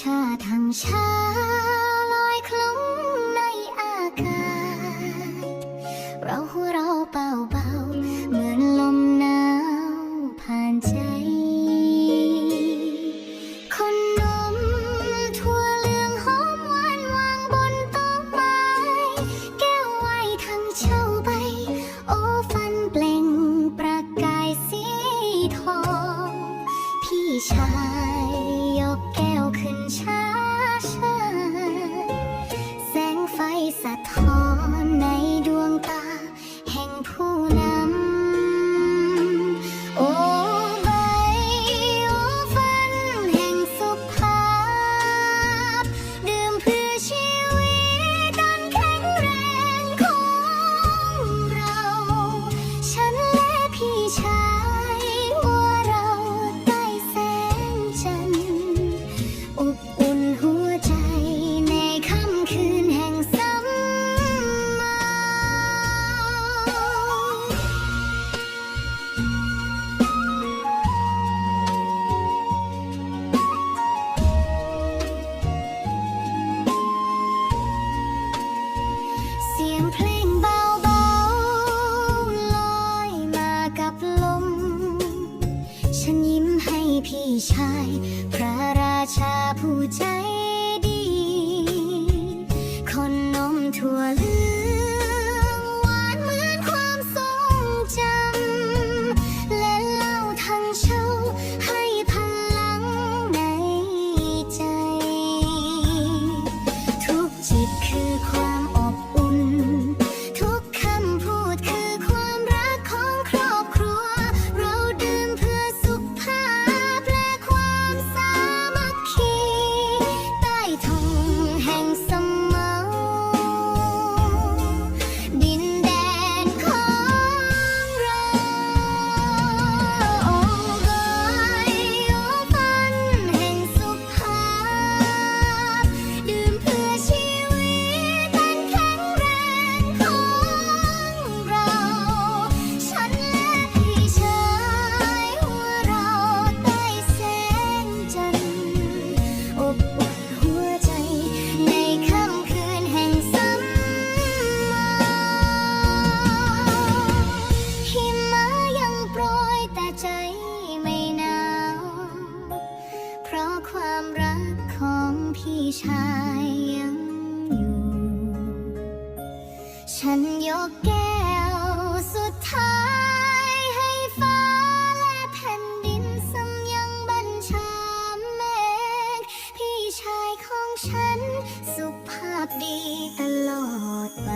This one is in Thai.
ชาทางชาลอยคลุ้งในอากาศ เราหัวเรา เสียงเพลงเบาเบาลอยมากับลม ฉันยิ้มให้พี่ชาย พระราชาผู้ใจดี คนนมถั่วเหลือง พี่ชายยังอยู่ ฉันยกแก้วสุดท้าย ให้ฟ้าและแผ่นดินสำยังบัญชาเมฆพี่ชายของฉัน สุภาพดีตลอดไป